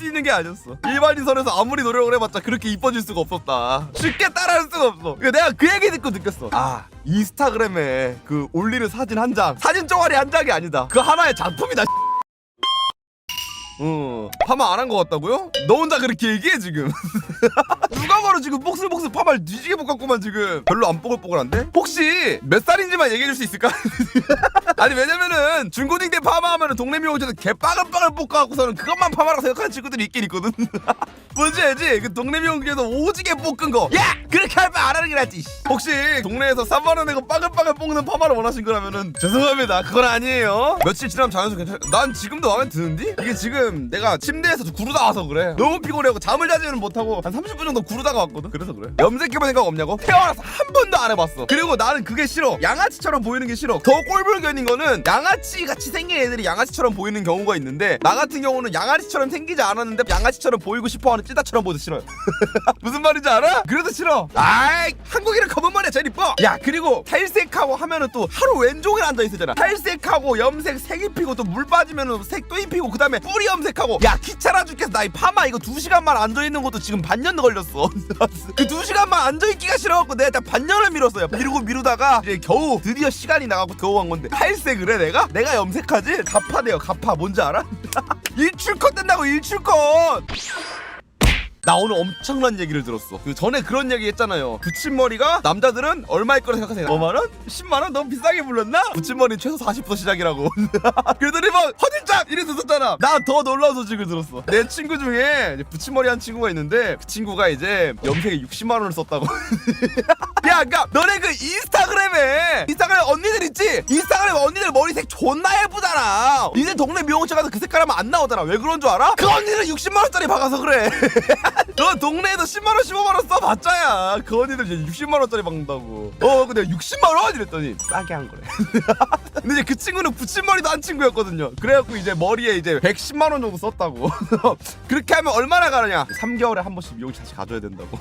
수 있는 게 아니었어. 일반인 선에서 아무리 노력을 해봤자 그렇게 이뻐질 수가 없었다. 쉽게 따라할 수가 없어. 내가 그 얘기 듣고 느꼈어. 아 인스타그램에 그 올리는 사진 한 장 사진 쪼가리 한 장이 아니다. 그 하나의 작품이다 어 파마 안 한 것 같다고요? 너 혼자 그렇게 얘기해 지금 누가 봐도 지금 복슬복슬 파마를 뒤지게 볶았구만 지금 별로 안 뽀글뽀글한데? 혹시 몇 살인지만 얘기해 줄 수 있을까? 아니 왜냐면은 중고딩 때 파마하면은 동네 미용실에서 개 빠글빠글 볶아갖고서는 그것만 파마라고 생각하는 친구들이 있긴 있거든 뭔지 알지? 그 동네 미용실에서 오지게 볶은 거 야! 그렇게 할 바안 하는 게 낫지 혹시 동네에서 3만원 내고 빠글빠글 볶는 파마를 원하신 거라면은 죄송합니다 그건 아니에요 며칠 지나면 자연스럽게 괜찮... 난 지금도 마음에 드는데? 이게 지금 내가 침대에서 구르다 와서 그래. 너무 피곤해고 잠을 자지는 못하고 한 30분 정도 구르다가 왔거든. 그래서 그래. 염색해볼 생각 없냐고? 태어나서 한 번도 안 해봤어. 그리고 나는 그게 싫어. 양아치처럼 보이는 게 싫어. 더 꼴불견인 거는 양아치 같이 생긴 애들이 양아치처럼 보이는 경우가 있는데 나 같은 경우는 양아치처럼 생기지 않았는데 양아치처럼 보이고 싶어하는 찌다처럼 보여서 싫어요. 무슨 말인지 알아? 그래도 싫어. 아이 한국인은 검은 머리가 제일 이뻐. 야 그리고 탈색하고 하면은 또 하루 왼종일 앉아있었잖아. 탈색하고 염색 색 입히고 또 물 빠지면은 색또 입히고 그 다음에 뿌리 염 색하고 야 귀찮아 죽겠어 나 이 파마 이거 두 시간만 앉아있는 것도 지금 반년 걸렸어 그 두 시간만 앉아있기가 싫어갖고 내가 딱 반년을 미뤘어요 미루고 미루다가 이제 겨우 드디어 시간이 나가고 겨우 한 건데 탈색을 해 내가? 내가 염색하지? 가파돼요 가파 뭔지 알아? 일출컷 된다고 일출컷 나 오늘 엄청난 얘기를 들었어. 그 전에 그런 얘기 했잖아요. 붙임머리가 남자들은 얼마일 거라 생각하세요? 5만원? 10만원? 너무 비싸게 불렀나? 붙임머리는 최소 40부터 시작이라고. 그러더니 막 허들짝! 이랬었잖아. 나 더 놀라운 소식을 들었어. 내 친구 중에 붙임머리 한 친구가 있는데 그 친구가 이제 염색에 60만원을 썼다고. 야, 그니까 너네 그 인스타그램에 인스타그램 언니들 있지? 인스타 그램 언니들 머리색 존나 예쁘잖아. 니네 동네 미용실 가서 그 색깔 하면 안 나오잖아. 왜 그런 줄 알아? 그 언니는 60만원짜리 박아서 그래. 너 동네에서 10만원 15만원 써봤자야 그 언니들 이제 60만원짜리 박는다고 어 근데 60만원? 이랬더니 싸게 한 거래 근데 이제 그 친구는 붙임머리도 한 친구였거든요 그래갖고 이제 머리에 이제 110만원 정도 썼다고 그렇게 하면 얼마나 가느냐 3개월에 한 번씩 미용실 다시 가줘야 된다고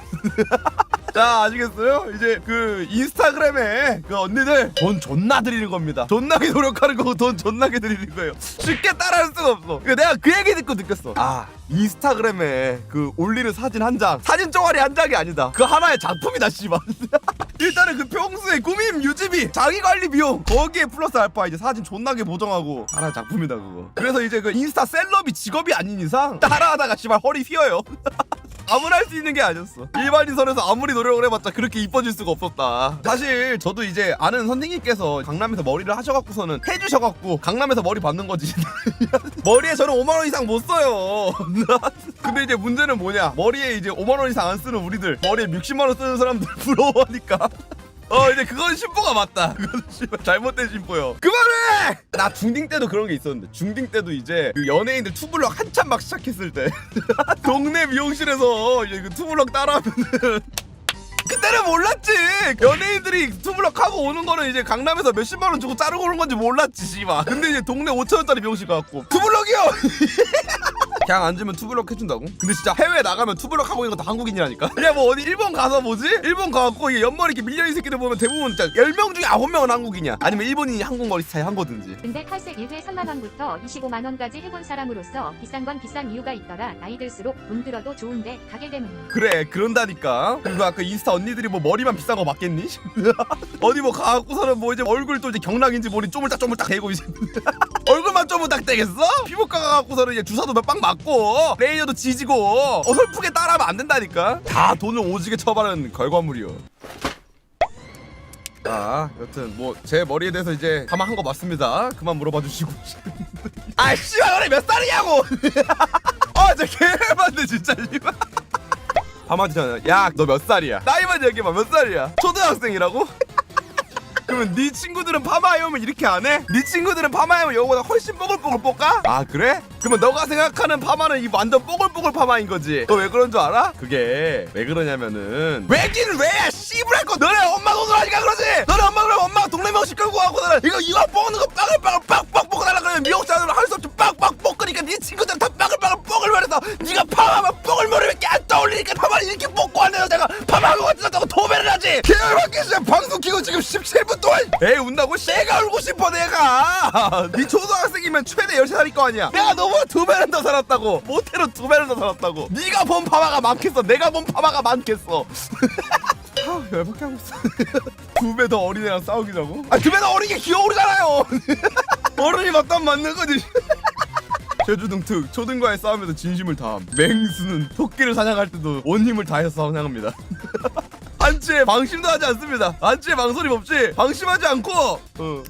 자 아시겠어요? 이제 그 인스타그램에 그 언니들 돈 존나 드리는 겁니다. 존나게 노력하는 거고 돈 존나게 드리는 거예요. 쉽게 따라할 수가 없어. 내가 그 얘기 듣고 느꼈어. 아 인스타그램에 그 올리는 사진 한 장. 사진 쪼가리 한 장이 아니다. 그 하나의 작품이다 씨발. 일단은 그 평소에 꾸밈 유지비 자기관리 비용 거기에 플러스 알파 이제 사진 존나게 보정하고 하나의 작품이다 그거. 그래서 이제 그 인스타 셀럽이 직업이 아닌 이상 따라하다가 씨발 허리 휘어요 아무나 할 수 있는 게 아니었어. 일반인 선에서 아무리 노력을 해봤자 그렇게 이뻐질 수가 없었다. 사실 저도 이제 아는 선생님께서 강남에서 머리를 하셔갖고서는 해주셔갖고 강남에서 머리 받는 거지. 머리에 저는 5만 원 이상 못 써요. 근데 이제 문제는 뭐냐? 머리에 이제 5만 원 이상 안 쓰는 우리들, 머리에 60만 원 쓰는 사람들 부러워하니까. 어 이제 그건 심보가 맞다. 그건 씨발 잘못된 심보요. 그만해! 나 중딩 때도 그런 게 있었는데 중딩 때도 이제 그 연예인들 투블럭 한참 막 시작했을 때 동네 미용실에서 이제 그 투블럭 따라하면은 그때는 몰랐지 연예인들이 투블럭 하고 오는 거는 이제 강남에서 몇십만 원 주고 자르고 오는 건지 몰랐지 씨발 근데 이제 동네 5천 원짜리 미용실 가갖고 투블럭이요 그냥 앉으면 투블럭 해준다고? 근데 진짜 해외 나가면 투블럭 하고 있는 것도 한국인이라니까 그냥 뭐 어디 일본 가서 뭐지? 일본 가갖고 이게 옆머리 이렇게 밀려있는 새끼들 보면 대부분 진짜 10명 중에 9명은 한국인이야 아니면 일본인이 한국 머리 스타일 한 거든지 근데 탈색 1회 3만원부터 25만원까지 해본 사람으로서 비싼 건 비싼 이유가 있더라. 나이 들수록 돈 들어도 좋은데 가게 되면. 그래 그런다니까 그리고 아까 인스타 언니들이 뭐 머리만 비싼 거 맞겠니? 어디 뭐 가갖고서는 뭐 이제 얼굴 또 이제 경락인지 머리 쪼물딱 쪼물딱 대고 이제 얼굴만 쪼물딱 되겠어? 피부과 가갖고서는 주사도 몇 방 맞고 레이저도 지지고 어설프게 따라하면 안 된다니까? 다 돈을 오지게 쳐바른 결과물이요. 아 여튼 뭐 제 머리에 대해서 이제 다만 한 거 맞습니다. 그만 물어봐 주시고 아 씨발 너네 몇 살이냐고! 아 진짜 개만데 진짜 씨발. 한마디잖아 야너 몇 살이야? 나이만 얘기해봐 몇 살이야? 초등학생이라고? 그러면 네 친구들은 파마해오면 이렇게 안 해? 네 친구들은 파마해오면 이거보다 훨씬 뽀글뽀글 볶아? 아 그래? 그러면 너가 생각하는 파마는 이 완전 뽀글뽀글 파마인 거지 너 왜 그런 줄 알아? 그게 왜 그러냐면은 왜긴 왜야 씨부랄 거 너네 엄마 돈으로 하니까 그러지 너네 엄마 그러면 엄마가 동네 명씩 끌고 가고 너네 이거 이거 볶는 거 빠글빠글 빡빡 볶아달라 그러면 미역자들은 할수 없이 빡빡 볶으니까 네 친구들은 다 빠글빠글 뽀글머리서 네가 파마하면 뽀글 머리밖에 안 떠올리니까 파마를 이렇게 왔네 너 내가 파마하고 왔다고 하지? 개열받기 시작 방송 키고 지금 17분 동안. 애 운다고? 쟤가 울고 싶어 내가. 네 초등학생이면 최대 13살일 거 아니야. 내가 너보다 두 배는 더 살았다고. 모태로 두 배는 더 살았다고. 네가 본 파마가 많겠어. 내가 본 파마가 많겠어. 아, 열받게 하고 있어. 두 배 더 어린 애랑 싸우기라고? 아 두 배 더 어린 게 기어오르잖아요. 어른이 맞다면 맞는 거지. 제주 등 특 초등과의 싸움에서 진심을 다함. 맹수는 토끼를 사냥할 때도 온 힘을 다해서 사냥합니다 한치에 방심도 하지 않습니다 한치에 망설임 없이 방심하지 않고 어.